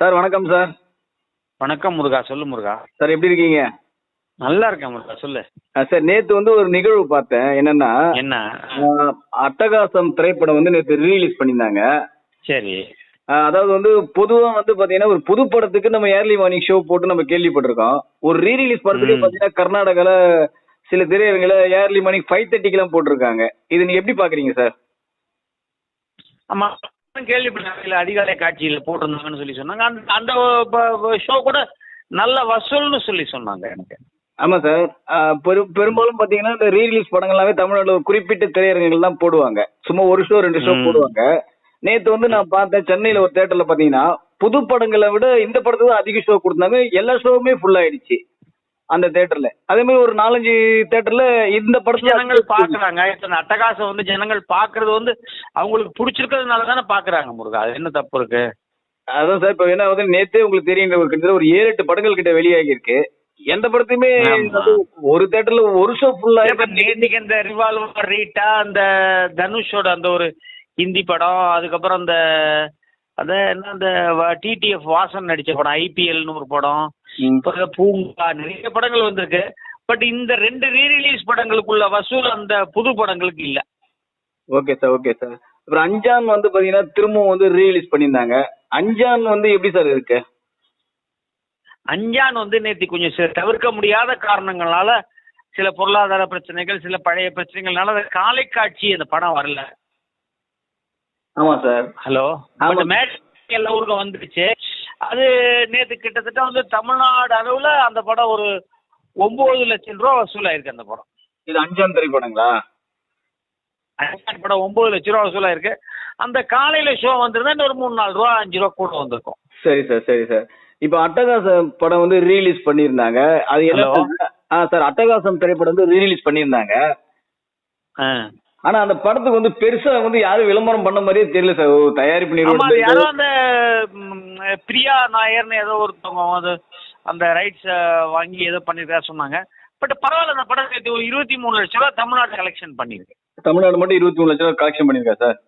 Sir வணக்கம் sir. வணக்கம் முருகா சொல்லு முருகா. சார் எப்படி இருக்கீங்க? நல்லா இருக்கேன் முருகா சொல்லு. சார் நேத்து வந்து ஒரு நிகழ்வு பார்த்தேன். என்னன்னா என்ன? அட்டகாசம் திரைப்படம் வந்து நேத்து ரிலீஸ் பண்ணியிருந்தாங்க. சரி. அதாவது வந்து பொதுவா வந்து பாத்தீங்கன்னா ஒரு புது படத்துக்கு நம்ம ஏர்லி மார்னிங் ஷோ போட்டு நம்ம கேள்விப்பட்டிருக்கோம். ஒரு ரிலீஸ் படத்துக்கு. பாத்தீங்கன்னா கர்நாடகால சில திரையரங்குல ஏர்லி மார்னிங் ஃபைவ் தேர்ட்டிக்கெல்லாம் போட்டிருக்காங்க. இது நீங்க எப்படி பாக்குறீங்க சார்? ஆமா கேள்விப்பட்டேன். அதிகாலை காட்சியில் போட்டிருந்தாங்கன்னு சொல்லி சொன்னாங்க. அந்த அந்த ஷோ கூட நல்ல வசூல்னு சொல்லி சொன்னாங்க எனக்கு. ஆமா சார் பெரும் பெரும்பாலும் பாத்தீங்கன்னா இந்த ரீ ரிலீஸ் படங்கள்லாமே தமிழ்நாட்டுல ஒரு குறிப்பிட்ட திரையரங்குகள் தான் போடுவாங்க. சும்மா ஒரு ஷோ ரெண்டு ஷோ. போடுவாங்க. நேத்து வந்து நான் பார்த்தேன் சென்னையில ஒரு தியேட்டர்ல பாத்தீங்கன்னா புது படங்களை விட இந்த படத்துக்கு அதிக ஷோ கொடுத்தாங்க. எல்லா ஷோவுமே ஃபுல் ஆயிடுச்சு. அந்த தியேட்டர்ல அதே மாதிரி ஒரு நாலஞ்சு தியேட்டர்ல இந்த படத்துல ஜனங்கள் பாக்குறாங்க. இத்தனை அட்டகாசம் வந்து ஜனங்கள் பாக்குறது வந்து அவங்களுக்கு பிடிச்சிருக்கிறதுனால தானே பாக்குறாங்க முருகா. அது என்ன தப்பு இருக்கு? அதான் சார் இப்ப என்ன வந்து நேத்தே உங்களுக்கு தெரியுங்க ஒரு கிட்டத்தட்ட ஒரு ஏழு எட்டு படங்கள் கிட்ட வெளியாகி இருக்கு எந்த படத்தையுமே ஒரு தியேட்டர்ல ஒரு ஷோ ஃபுல்லா இப்ப நேத்திக்கு அந்த ரிவால்வர் ரீட்டா அந்த தனுஷோட அந்த ஒரு ஹிந்தி படம் அதுக்கப்புறம் அந்த அந்த என்ன அந்த டிடிஎஃப் வாசன் நடிச்ச படம் ஐபிஎல்னு ஒரு படம். இப்போ பூங்கா நிறைய படங்கள் வந்திருக்கு பட் இந்த ரெண்டு ரீ ரிலீஸ் படங்களுக்குள்ள வசூல் அந்த புது படங்களுக்கு இல்ல ஓகே சார் ஓகே சார் அப்புறம் அஞ்சான் வந்து பாத்தீங்கன்னா திரும்பவும் வந்து ரீலீஸ் பண்ணியிருந்தாங்க அஞ்சான் வந்து எப்படி சார் இருக்கு அஞ்சான் வந்து நேத்தி கொஞ்சம் தவிர்க்க முடியாத காரணங்களால சில பொருளாதார பிரச்சனைகள் சில பழைய பிரச்சனைகள்னால அந்த காலை காட்சி அந்த படம் வரல ஆமா சார் ஹலோ மேட்ச் எல்லா ஊருக்கும் வந்துருச்சு அது நேத்து கிட்டத்தட்ட வந்து தமிழ்நாடு அளவுல அந்த படம் ஒரு ஒன்பது லட்சம் ரூபா வசூலாயிருக்கு அந்த படம். இது அஞ்சான் திரைப்படங்களா அந்த படம் ஒன்பது லட்சம் ரூபா வசூலாயிருக்கு. அந்த காலையில ஷோ வந்திருந்தா ஒரு மூணு நாலு ரூபா அஞ்சு ரூபா கூட வந்திருக்கும். சரி சார் சரி சார். இப்போ அட்டகாசம் படம் வந்து ரீலீஸ் பண்ணியிருந்தாங்க. அது என்ன? ஆ சார் அட்டகாசம் திரைப்படம் வந்து ரீலீஸ் பண்ணியிருந்தாங்க. ஆனா அந்த படத்துக்கு வந்து பெருசா வந்து யாரும் விளம்பரம் பண்ண மாதிரியே தெரியல சார். தயாரிப்பு நிறுவனம் அந்த ம், பிரியா நாயர்னு ஏதோ ஒருத்தவங்க அது அந்த ரைட்ஸ் வாங்கி ஏதோ பண்ணிருக்கா சொன்னாங்க பட் பரவாயில்ல அந்த படம் நேத்து ஒரு இருபத்தி மூணு லட்சம் ரூபா தமிழ்நாடு கலெக்ஷன் பண்ணிருக்கு தமிழ்நாடு மட்டும் இருபத்தி மூணு லட்சம் ரூபாய் கலெக்ஷன் பண்ணியிருக்கா சார்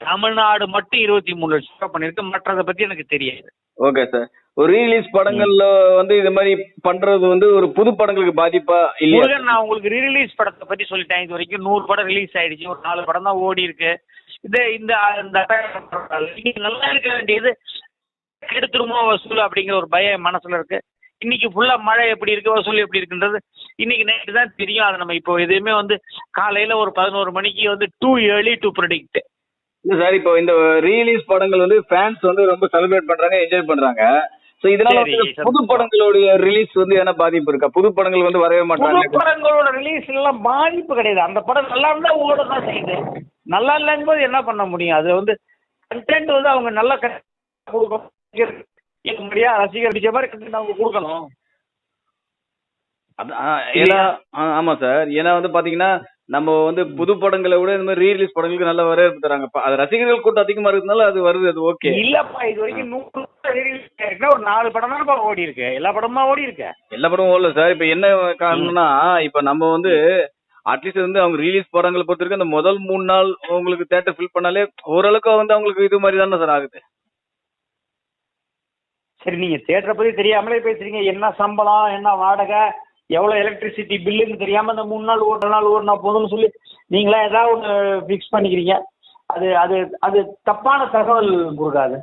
தமிழ்நாடு மட்டும் இருபத்தி மூணு லட்சம் ரூபாய் பண்ணிருக்கு மற்றதை பத்தி எனக்கு தெரியாது ஓகே சார் ஒரு ரீலீஸ் படங்கள்ல வந்து இது மாதிரி பண்றது வந்து ஒரு புது படங்களுக்கு பாதிப்பா முருகன் நான் உங்களுக்கு ரீரிலீஸ் படத்தை பத்தி சொல்லிட்டேன் இது வரைக்கும் நூறு படம் ரிலீஸ் ஆயிடுச்சு ஒரு நாலு படம் தான் ஓடி இருக்கு இது இந்த இந்த நல்லா இருக்க வேண்டியது கெடுத்துருமோ வசூல் அப்படிங்கிற ஒரு பயம் என் மனசுல இருக்கு. இன்னைக்கு ஃபுல்லா மழை எப்படி இருக்கு வசூல் எப்படி இருக்குன்றது இன்னைக்கு நைட்டு தான் தெரியும். அதை நம்ம இப்போ எதுவுமே வந்து காலையில ஒரு பதினோரு மணிக்கு வந்து டூ ஏர்லி டு ப்ரெடிக்ட் இல்ல சார் இப்போ இந்த ரீலீஸ் படங்கள் வந்து ஃபேன்ஸ் வந்து ரொம்ப செலிப்ரேட் பண்றாங்க என்ஜாய் பண்றாங்க. இதனால வந்து. புது படங்களுடைய ரிலீஸ் வந்து என்ன பாதிப்பு இருக்கா? புது படங்கள் வந்து வரவே புது மாட்டாங்க படங்களோட ரிலீஸ் எல்லாம் பாதிப்பு கிடையாது. அந்த படம் நல்லா இருந்தா ஓட தான் செய்யுது. நல்லா இல்லைங்கும் போது என்ன பண்ண முடியும்? அது வந்து கண்டென்ட் வந்து அவங்க நல்ல கொடுக்கணும். முடியா ரசிகர் பிடிச்ச மாதிரி கண்டென்ட் அவங்க கொடுக்கணும். ஏன்னா ஆமா சார். ஏன்னா வந்து பாத்தீங்கன்னா நம்ம வந்து புது படங்களை விட இந்த மாதிரி ரீலீஸ் படங்களுக்கு நல்ல வரவேற்பு தராங்க. அது ரசிகர்கள் கூட்டம் அதிகமா இருக்கிறதுனால அது வருது அது ஓகே. இல்லப்பா இது வரைக்கும் நூறு ஒரு நாலு படம் தானப்பா ஓடி இருக்கு. எல்லா படமா ஓடி இருக்கு? எல்லா படமும் ஓடல சார். இப்ப என்ன காரணம்னா இப்ப நம்ம வந்து அட்லீஸ்ட் வந்து அவங்க ரிலீஸ் படங்களை பொறுத்த வரைக்கும் அந்த முதல் மூணு நாள் உங்களுக்கு தேட்டர் ஃபில் பண்ணாலே ஓரளவுக்கு வந்து அவங்களுக்கு இது மாதிரி தானே சார் ஆகுது. சரி நீங்க தேட்டரை பத்தி தெரியாமலே பேசுறீங்க. என்ன சம்பளம் என்ன வாடகை எவ்வளவு எலக்ட்ரிசிட்டி பில்லுன்னு தெரியாம இந்த மூணு நாள் ஒரு நாள் ஓடினா போதும்னு சொல்லி நீங்களா ஏதாவது ஒன்று ஃபிக்ஸ் பண்ணிக்கிறீங்க. அது அது அது தப்பான தகவல் கொடுக்காது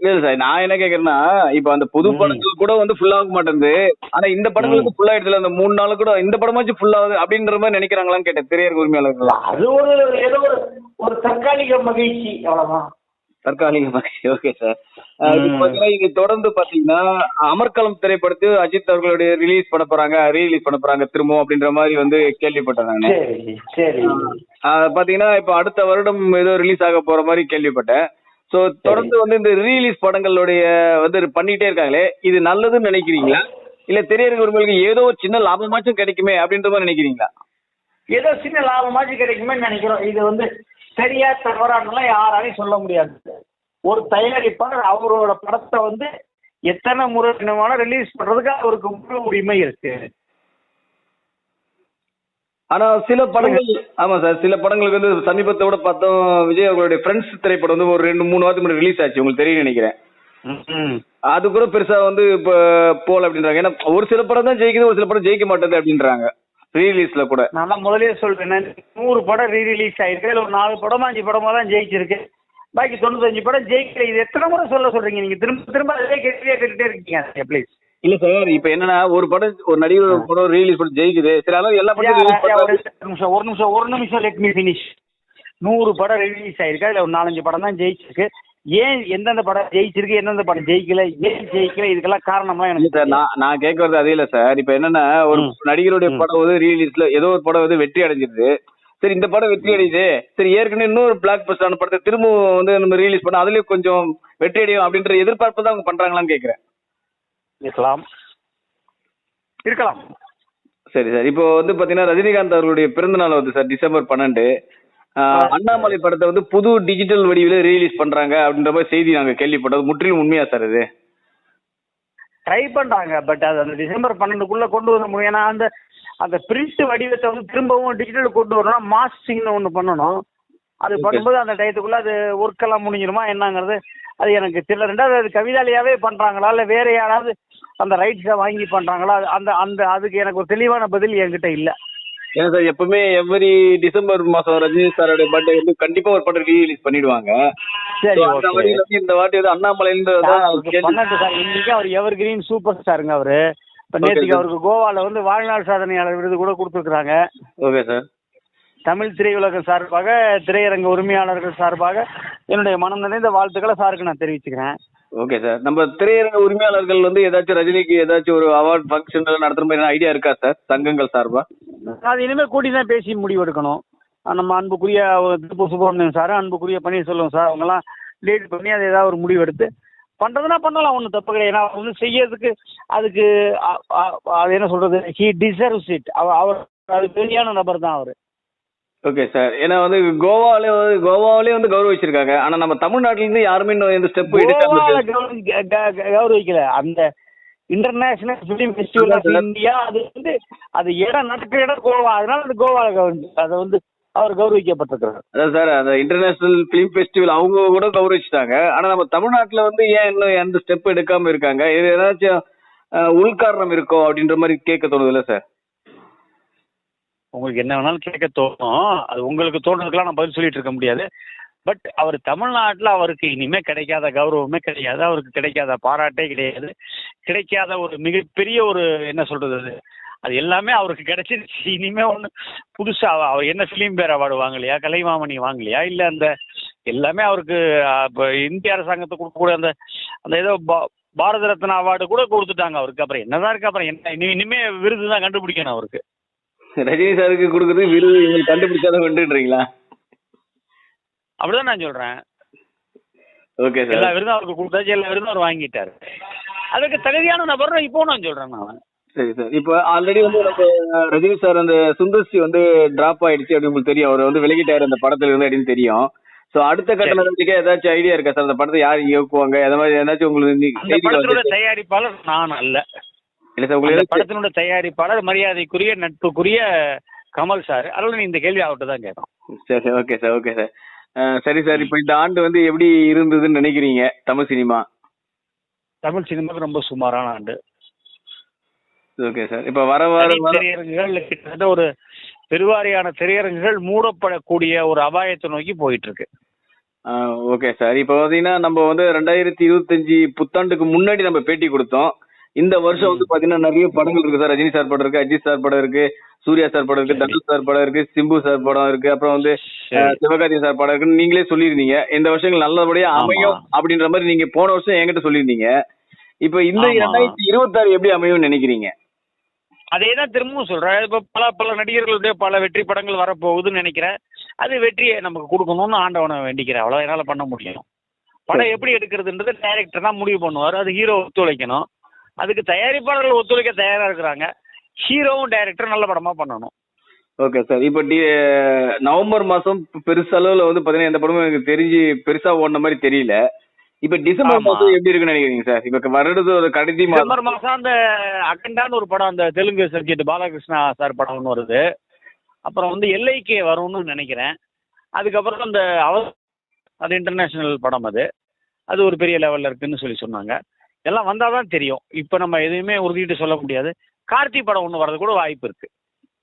இல்ல சார். நான் என்ன கேக்குறேன்னா இப்ப அந்த புது. படங்கள் கூட வந்து ஃபுல் ஆக மாட்டேங்குது. ஆனா இந்த படங்களுக்கு ஃபுல் ஆயிடுச்சுல அந்த மூணு நாள் கூட இந்த படமாச்சும் ஃபுல் ஆகுது அப்படின்ற மாதிரி நினைக்கிறாங்களான்னு கேட்டேன். திரையரங்கு உரிமையாளர்கள் அது ஒரு ஏதோ ஒரு ஒரு தற்காலிக மகிழ்ச்சி அவ்வளவுதான். தற்காலிக ஓகே சார் இது தொடர்ந்து பாத்தீங்கன்னா அமர்கலம் திரைப்படத்தை அஜித் அவர்களுடைய ரிலீஸ் பண்ண போறாங்க ரீலீஸ் பண்ண போறாங்க திரும்பவும் அப்படின்ற மாதிரி வந்து கேள்விப்பட்டேன் நானு பாத்தீங்கன்னா இப்ப அடுத்த வருடம் ஏதோ ரிலீஸ் ஆக போற மாதிரி கேள்விப்பட்டேன். சோ தொடர்ந்து வந்து இந்த ரீலீஸ் படங்களுடைய வந்து பண்ணிட்டே இருக்காங்களே இது நல்லதுன்னு நினைக்கிறீங்களா? இல்ல திரையரங்கு உரிமைகளுக்கு ஏதோ ஒரு சின்ன லாபமாச்சும் கிடைக்குமே அப்படின்ற மாதிரி நினைக்கிறீங்களா? ஏதோ சின்ன லாபமாச்சும் கிடைக்குமே நினைக்கிறோம். இது வந்து சரியா தவறானலாம் யாராலையும் சொல்ல முடியாது. ஒரு தயாரிப்பாளர் அவரோட படத்தை வந்து எத்தனை முறை வேணுமாலும் ரிலீஸ் பண்றதுக்கு அவருக்கு முழு உரிமை இருக்கு. ஆனா சில படங்கள் ஆமா சார் சில படங்களுக்கு வந்து சமீபத்தை விட பார்த்தோம் விஜய் அவர்களுடைய ஃப்ரெண்ட்ஸ் திரைப்படம் வந்து ஒரு ரெண்டு மூணு வாரத்துக்கு முன்னாடி ரிலீஸ் ஆச்சு உங்களுக்கு தெரியும் நினைக்கிறேன். அது கூட பெருசா வந்து இப்ப போல அப்படின்றாங்க. ஏன்னா ஒரு சில படம் தான் ஜெயிக்குது ஒரு சில படம் ஜெயிக்க மாட்டேது அப்படின்றாங்க. ரீலீஸ்ல கூட. நான் தான் முதலே சொல்றேன். நூறு படம் ரீ ரிலீஸ் ஆயிருக்கு இதுல ஒரு நாலு படமா அஞ்சு படமா தான் ஜெயிச்சிருக்கு. பாக்கி தொண்ணூத்தஞ்சு படம் ஜெயிக்கல. இது எத்தனை முறை சொல்ல சொல்றீங்க? நீங்க திரும்ப திரும்ப அதே கேள்வியே கேட்டுட்டே இருக்கீங்க. ப்ளீஸ் இல்ல சார் இப்ப என்னன்னா ஒரு படம் ஒரு நடிகர் படம் ரிலீஸ் பண்ணி ஜெயிக்குது. சரி அதான் எல்லா படமும் நிமிஷம் ஒரு நிமிஷம் ஒரு நிமிஷம் லெட் மீ ஃபினிஷ் நூறு படம் ரிலீஸ் ஆயிருக்கு? அதுல ஒரு நாலஞ்சு படம் தான் ஜெயிச்சிருக்கு. ஏன் எந்தெந்த படம் ஜெயிச்சிருக்கு எந்தெந்த படம் ஜெயிக்கல ஏன் ஜெயிக்கல இதுக்கெல்லாம் காரணம்லாம் இல்ல எனக்கு சார் நான் நான் கேட்க வரது அதே இல்ல சார். இப்ப என்னன்னா ஒரு. நடிகருடைய. படம் வந்து ரீலீஸ்ல ஏதோ ஒரு படம் வந்து வெற்றி அடைஞ்சிருது. சரி இந்த படம் வெற்றி அடையுது. சரி ஏற்கனவே இன்னொரு பிளாக் பஸ்டான படத்தை திரும்பவும் வந்து நம்ம ரிலீஸ் பண்ண அதுலயும் கொஞ்சம் வெற்றி அடையும் அப்படின்ற எதிர்பார்ப்பு தான் அவங்க பண்றாங்களான்னு கேக்குறேன் இருக்கலாம். இருக்கலாம். சரி சார். இப்போ வந்து பாத்தீங்கன்னா ரஜினிகாந்த் அவர்களுடைய பிறந்த நாள் வருது சார் டிசம்பர் பன்னெண்டு. அண்ணாமலை படத்தை வந்து புது டிஜிட்டல் வடிவில ரிலீஸ் பண்றாங்க அப்படின்ற மாதிரி செய்தி நாங்க கேள்விப்பட்டது. முற்றிலும் உண்மையா சார் இது? ட்ரை பண்றாங்க பட் அது அந்த டிசம்பர் பன்னெண்டுக்குள்ள கொண்டு வர முடியும். ஏன்னா அந்த அந்த பிரிண்ட் வடிவத்தை வந்து திரும்பவும் டிஜிட்டல் கொண்டு வரணும்னா மாஸ்டிங்னு ஒன்று பண்ணணும். அது. பண்ணும்போது அந்த டயத்துக்குள்ள அது ஒர்க் எல்லாம் முடிஞ்சிருமா என்னங்கிறது அது எனக்கு தெரியல. ரெண்டாவது அது கவிதாலியாவே பண்றாங்களா? இல்ல வேற யாராவது அந்த ரைட்ஸை வாங்கி பண்றாங்களா? அந்த அந்த அதுக்கு எனக்கு ஒரு தெளிவான பதில் என்கிட்ட இல்ல. ஏன்னா சார் எப்பவுமே எவ்ரி டிசம்பர் மாசம் ரஜினி சாரோட பர்த்டே வந்து கண்டிப்பா ஒரு படம் ரிலீஸ் பண்ணிடுவாங்க. சரி அந்த வந்து இந்த வாட்டி வந்து அண்ணாமலைன்ற சார், இன்னைக்கு அவர் எவர் கிரீன் சூப்பர் ஸ்டாருங்க அவரு இப்ப நேற்றுக்கு. அவருக்கு கோவால வந்து வாழ்நாள் சாதனையாளர் விருது கூட கொடுத்துருக்காங்க ஓகே சார் தமிழ் திரையுலகம் சார்பாக திரையரங்க உரிமையாளர்கள் சார்பாக என்னுடைய மனம் நிறைந்த வாழ்த்துக்களை சாருக்கு நான் தெரிவிச்சுக்கிறேன். ஓகே சார் நம்ம திரையரங்க உரிமையாளர்கள் வந்து ஏதாச்சும் ரஜினிக்கு ஏதாச்சும் ஒரு அவார்ட் ஃபங்க்ஷன் நடத்துற மாதிரி ஐடியா இருக்கா சார் சங்கங்கள் சார்பா? அது இனிமேல் கூட்டி தான் பேசி முடிவெடுக்கணும். அஹ் நம்ம அன்புக்குரிய திருப்பூர் சுப்பிரமணியன் சார் அன்புக்குரிய பன்னீர்செல்வம் சார் அவங்கெல்லாம் லீட் பண்ணி அது ஏதாவது ஒரு முடிவெடுத்து பண்ணுறதுனா பண்ணலாம் ஒன்றும் தப்பு கிடையாது. ஏன்னா வந்து செய்யறதுக்கு அதுக்கு அது என்ன சொல்றது? ஹி டிசர்வ்ஸ் இட் அவர் அது பெரியான நபர் தான் அவர். ஓகே சார் ஏன்னா வந்து கோவாலே வந்து கோவாவிலே வந்து கௌரவிச்சிருக்காங்க. ஆனா நம்ம தமிழ்நாட்டுல இருந்து யாருமே எந்த ஸ்டெப் எடுக்காம கௌரவிக்கல. அந்த international film festival of India அது வந்து அது இடம் நடக்கிற இடம் கோவா. அதனால அது கோவால கௌரவி அதை வந்து அவர் கௌரவிக்கப்பட்டிருக்கிறார். அதான் சார் அந்த இன்டர்நேஷனல் ஃபிலிம் ஃபெஸ்டிவல் அவங்க கூட கௌரவிச்சிட்டாங்க. ஆனா நம்ம தமிழ்நாட்டுல வந்து ஏன் இன்னும் எந்த ஸ்டெப் எடுக்காம இருக்காங்க? இது ஏதாச்சும் உள்காரணம் இருக்கோ அப்படின்ற மாதிரி கேட்க தோணுதுல்ல சார்? உங்களுக்கு என்ன வேணாலும் கேட்க தோணும். அது உங்களுக்கு தோணுறதுக்கெல்லாம் நான் பதில் சொல்லிட்டு இருக்க முடியாது. பட் அவர் தமிழ்நாட்டில் அவருக்கு இனிமே கிடைக்காத கௌரவமே கிடையாது. அவருக்கு கிடைக்காத பாராட்டே கிடையாது. கிடைக்காத ஒரு மிகப்பெரிய ஒரு என்ன சொல்றது அது? அது எல்லாமே அவருக்கு கிடைச்சிருச்சு. இனிமே ஒன்று புதுசாக அவர் என்ன ஃபிலிம் பேர் அவார்டு வாங்கலையா? கலைமாமணி வாங்கலையா? இல்லை அந்த எல்லாமே அவருக்கு இப்போ இந்திய அரசாங்கத்துக்கு கொடுக்கக்கூடிய அந்த அந்த ஏதோ பா- பாரத ரத்னா அவார்டு கூட கொடுத்துட்டாங்க அவருக்கு. அப்புறம் என்னதான் இருக்கு? அப்புறம் என்ன இனி- இனிமே விருது தான் கண்டுபிடிக்கணும் அவருக்கு. ரஜினி சாருக்கு கொடுக்குறது விருது இவங்க கண்டுபிடிச்சாதான் வேண்டுன்றீங்களா அப்படிதான் நான் சொல்றேன். ஓகே எல்லா சார் விருதும் அவருக்கு கொடுத்தாச்சு எல்லா விருதும் அவர் வாங்கிட்டாரு. அதுக்கு தகுதியான நபர் இப்போ நான் சொல்றேன் நான். சரி சார் இப்போ ஆல்ரெடி வந்து நம்ம ரஜினி சார் அந்த சுந்தர்சி வந்து டிராப் ஆயிடுச்சு அப்படின்னு உங்களுக்கு தெரியும். அவர் வந்து விலகிட்டாரு அந்த படத்துல இருந்து அப்படின்னு தெரியும். சோ அடுத்த கட்ட. நடவடிக்கை ஏதாச்சும் ஐடியா இருக்கா சார் அந்த படத்தை யார் இயக்குவாங்க? எந்த மாதிரி ஏதாச்சும் உங்களுக்கு அந்த வந்துச்சு? தயாரிப்பாளர் நான் அல்ல. இல்ல சார் அந்த உங்களுக்கு படத்தினோட தயாரிப்பாளர் மரியாதைக்குரிய நட்புக்குரிய கமல் சார் அதனால இந்த கேள்வி அவர்கிட்ட தான் கேட்கும் சரி sir okay sir okay sir சரி சார். இப்போ இந்த ஆண்டு வந்து எப்படி இருந்ததுன்னு நினைக்கிறீங்க தமிழ் சினிமா? தமிழ் சினிமாவுக்கு ரொம்ப சுமாரான ஆண்டு. Okay sir. இப்போ வர வர திரையரங்குகள் கிட்டத்தட்ட ஒரு பெருவாரியான திரையரங்குகள் மூடப்படக்கூடிய ஒரு அபாயத்தை நோக்கி போயிட்டு இருக்கு ஓகே சார். இப்போ பார்த்தீங்கன்னா நம்ம வந்து ரெண்டாயிரத்தி இருபத்தஞ்சு புத்தாண்டுக்கு முன்னாடி நம்ம பேட்டி கொடுத்தோம். இந்த வருஷம் வந்து பாத்தீங்கன்னா நிறைய படங்கள் இருக்கு சார். ரஜினி சார் படம் இருக்கு அஜித் சார் படம் இருக்கு சூர்யா சார் படம் இருக்கு தனுஷ் சார் படம் இருக்கு சிம்பு சார் படம் இருக்கு அப்புறம் வந்து சிவகார்த்திகேயன் சார் படம் இருக்குன்னு நீங்களே சொல்லியிருந்தீங்க. இந்த வருஷங்கள் நல்லபடியா. அமையும் அப்படின்ற மாதிரி நீங்க போன வருஷம் என்கிட்ட சொல்லியிருந்தீங்க. இப்போ இந்த. ரெண்டாயிரத்தி இருபத்தாறு எப்படி அமையும்னு நினைக்கிறீங்க? அதே தான் திரும்பவும் சொல்றேன். இப்போ பல பல நடிகர்களுடைய பல வெற்றி படங்கள் வரப்போகுதுன்னு நினைக்கிறேன். அது வெற்றியை நமக்கு கொடுக்கணும்னு ஆண்டவனை வேண்டிக்கிறேன். அவ்வளோ என்னால் பண்ண முடியும். படம் எப்படி எடுக்கிறதுன்றது டைரக்டர் தான் முடிவு பண்ணுவார். அது ஹீரோ ஒத்துழைக்கணும். அதுக்கு தயாரிப்பாளர்கள் ஒத்துழைக்க தயாராக இருக்கிறாங்க. ஹீரோவும் டைரக்டரும் நல்ல படமாக பண்ணணும். Okay sir. இப்போ டி நவம்பர் மாசம் பெருசளவுல வந்து பாத்தீங்கன்னா எந்த படமும் எனக்கு தெரிஞ்சு பெருசா ஓடின மாதிரி தெரியல. இப்போ டிசம்பர். மாசம் எப்படி இருக்குன்னு நினைக்கிறீங்க சார்? இப்போ வருடது ஒரு கடைசி மாதம். டிசம்பர் மாதம் அந்த அகண்டான்னு ஒரு படம் அந்த தெலுங்கு சப்ஜெக்ட் பாலகிருஷ்ணா சார் படம் ஒன்று வருது. அப்புறம் வந்து எல்ஐகே வரும்னு நினைக்கிறேன். அதுக்கப்புறம் அந்த அவ அது இன்டர்நேஷ்னல் படம் அது. அது ஒரு பெரிய லெவல்ல இருக்குன்னு சொல்லி சொன்னாங்க. எல்லாம் வந்தால் தான் தெரியும். இப்போ நம்ம எதுவுமே உறுதிட்டு சொல்ல முடியாது. கார்த்தி படம் ஒன்று வர்றது கூட வாய்ப்பு இருக்கு.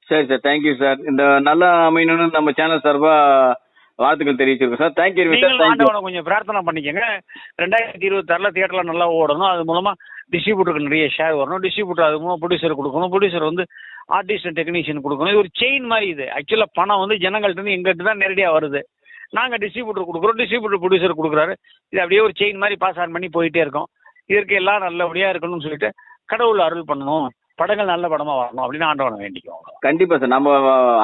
சரி சார் தேங்க்யூ சார் இந்த நல்லா அமையணும்னு நம்ம சேனல் சார்பா வாழ்த்துக்கள் தெரிவிச்சிருக்கோம் சார் தேங்க்யூ சார் ஆண்டவனை கொஞ்சம் பிரார்த்தனை பண்ணிக்கங்க. ரெண்டாயிரத்தி இருபத்தாறுல தியேட்டர்ல நல்லா ஓடணும். அது மூலமா டிஸ்ட்ரிபியூட்டருக்கு நிறைய ஷேர் வரணும். டிஸ்ட்ரிபியூட்டர் அது மூலம் ப்ரொடியூசர் கொடுக்கணும். ப்ரொடியூசர் வந்து ஆர்டிஸ்ட் டெக்னீஷியன் கொடுக்கணும். இது ஒரு செயின் மாதிரி இது. ஆக்சுவலாக பணம் வந்து ஜனங்கள்ட்ட இருந்து எங்கள்கிட்ட தான் நேரடியாக வருது. நாங்கள் டிஸ்ட்ரிபியூட்டர் கொடுக்குறோம். டிஸ்ட்ரிபியூட்டர் ப்ரொடியூசர் கொடுக்குறாரு. இது அப்படியே ஒரு செயின் மாதிரி பாஸ் ஆன் பண்ணி போயிட்டே இருக்கோம். இதற்கு எல்லாம் நல்லபடியாக இருக்கணும்னு சொல்லிட்டு கடவுள் அருள் பண்ணணும். படங்கள் நல்ல படமா வரணும் அப்படின்னு ஆண்டவனை வேண்டிக்குவோம் கண்டிப்பா சார். நம்ம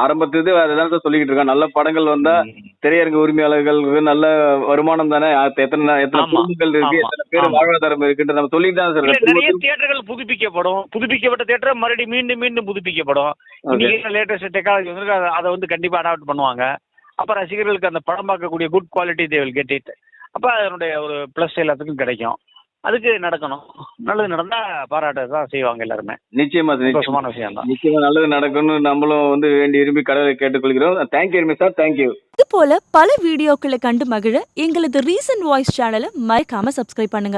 ஆரம்பத்துலேருந்து அதுதான் சார் சொல்லிக்கிட்டு இருக்கோம். நல்ல படங்கள் வந்தா திரையரங்கு உரிமையாளர்களுக்கு நல்ல வருமானம் தானே? எத்தனை எத்தனை. குடும்பங்கள் இருக்கு. எத்தனை பேர். வாழ்வாதாரம் இருக்குன்னு நம்ம சொல்லிட்டு தான் சார். நிறைய தியேட்டர்கள் புதுப்பிக்கப்படும். புதுப்பிக்கப்பட்ட தியேட்டர் மறுபடியும் மீண்டும் மீண்டும் புதுப்பிக்கப்படும். இன்னைக்கு லேட்டஸ்ட் டெக்னாலஜி வந்து அதை- அதை வந்து கண்டிப்பா அடாப்ட் பண்ணுவாங்க. அப்ப ரசிகர்களுக்கு அந்த படம் பார்க்கக்கூடிய good quality they will get it அப்ப அதனுடைய ஒரு ப்ளஸ் எல்லாத்துக்கும் கிடைக்கும். அதுக்கு நடக்கணும். நல்லது நடந்தா பாராட்ட தான் செய்வாங்க எல்லாருமே. நிச்சயமா நிச்சயமா. சந்தோஷமான விஷயம் தான். நிச்சயமா நல்லது நடக்கும்னு நம்மளும் வந்து வேண்டி விரும்பி கடவுளை கேட்டுக்கொள்கிறோம். தேங்க்யூ வெரி சார் தேங்க்யூ இது போல பல வீடியோக்களை கண்டு மகிழ எங்களது ரீசன்ட் வாய்ஸ் சேனலை மறக்காம சப்ஸ்கிரைப் பண்ணுங்க.